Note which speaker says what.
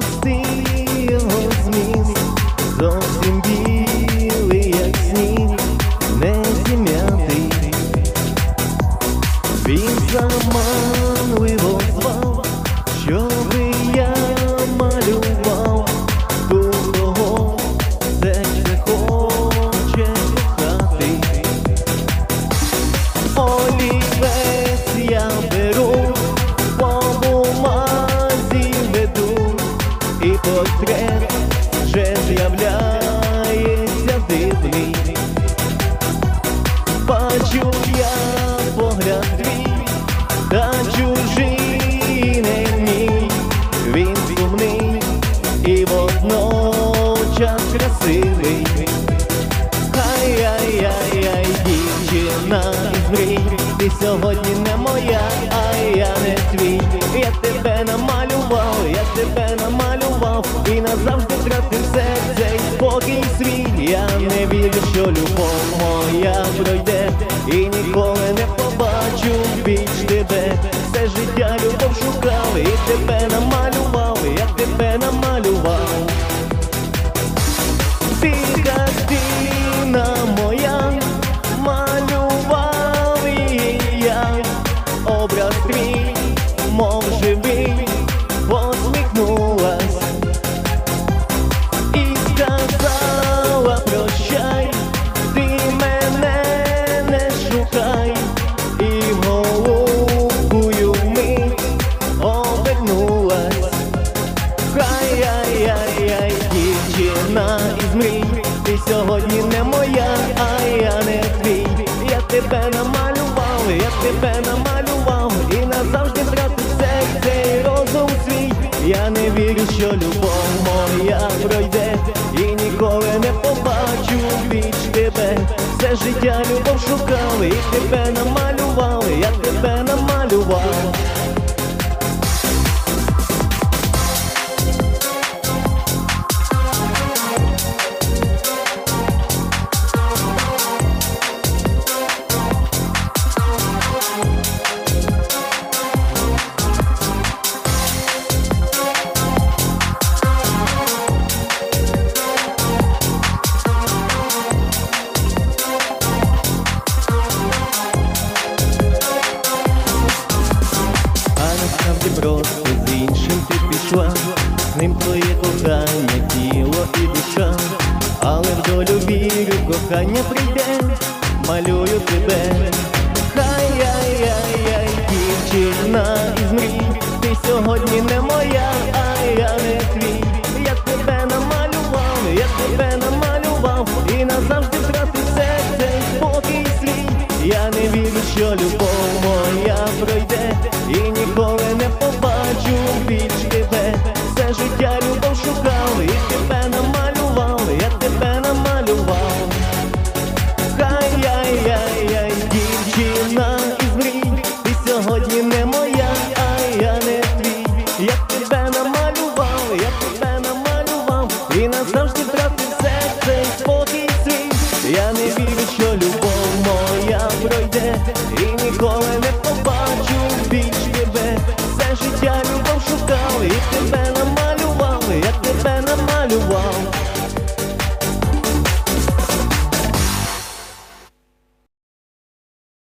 Speaker 1: пустий його зміст, як сніг, не зім'ятий. Він заманливо звав, щоби я малював ту, кого серце хоче кохати. Олівець сьогодні не моя, а я не твій. Я тебе намалював, я тебе намалював, і назавжди втратив серце і спокій свій. Я не вірю, що любов моя пройде, образ твій, мов живий, посміхнулась і сказала прощай, ти мене не шукай, і голубкою мить обернулась. Хай-яй-яй-яй, дівчина із мрій, ти сьогодні не моя, а я не твій. Я тебе намалював, я тебе любов моя пройде, і ніколи не побачу віч тебе. Все життя любов шукав, і тебе намалював, з ним твоє кохання, тіло і душа, але в долю вірю, кохання прийде, малюю тебе. Хай-яй-яй-яй, дівчина із мрій, ти сьогодні не моя, що любов моя пройде і ніколи не помре.